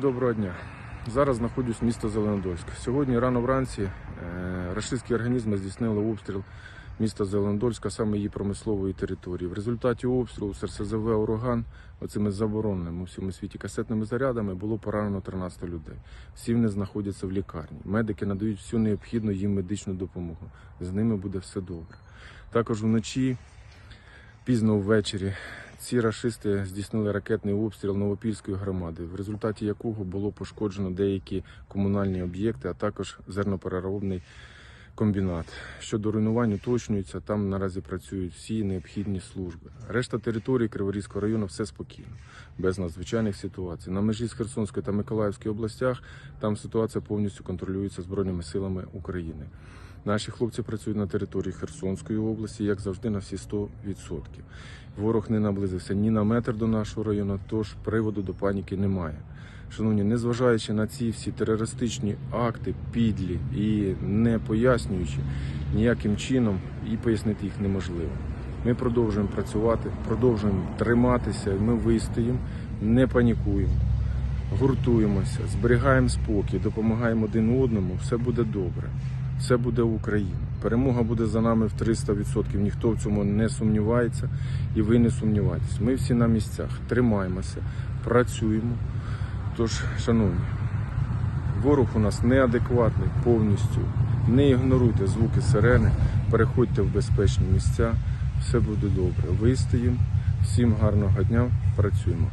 Доброго дня. Зараз знаходжусь в місто Зеленодольськ. Сьогодні рано вранці е, рашистські організми здійснили обстріл міста Зеленодольська, саме її промислової території. В результаті обстрілу з РСЗВ Ураган оцими забороненими у всьому світі касетними зарядами було поранено 13 людей. Всі вони знаходяться в лікарні. Медики надають всю необхідну їм медичну допомогу. З ними буде все добре. Також вночі Пізно ввечері ці рашисти здійснили ракетний обстріл Новопільської громади, в результаті якого було пошкоджено деякі комунальні об'єкти, а також зернопереробний комбінат. Щодо руйнувань уточнюється, там наразі працюють всі необхідні служби. Решта території Криворізького району все спокійно, без надзвичайних ситуацій. На межі з Херсонської та Миколаївської областях там ситуація повністю контролюється Збройними силами України. Наші хлопці працюють на території Херсонської області, як завжди, на всі 100%. Ворог не наблизився ні на метр до нашого району, тож приводу до паніки немає. Шановні, незважаючи на ці всі терористичні акти, підлі і не пояснюючи ніяким чином, і пояснити їх неможливо. Ми продовжуємо працювати, продовжуємо триматися, ми вистоїмо, не панікуємо, гуртуємося, зберігаємо спокій, допомагаємо один одному, все буде добре. Все буде Україна. Перемога буде за нами в 300%. Ніхто в цьому не сумнівається і ви не сумнівайтесь. Ми всі на місцях тримаємося, працюємо. Тож, шановні, ворог у нас неадекватний повністю. Не ігноруйте звуки сирени, переходьте в безпечні місця. Все буде добре. Вистоїмо. Всім гарного дня. Працюємо.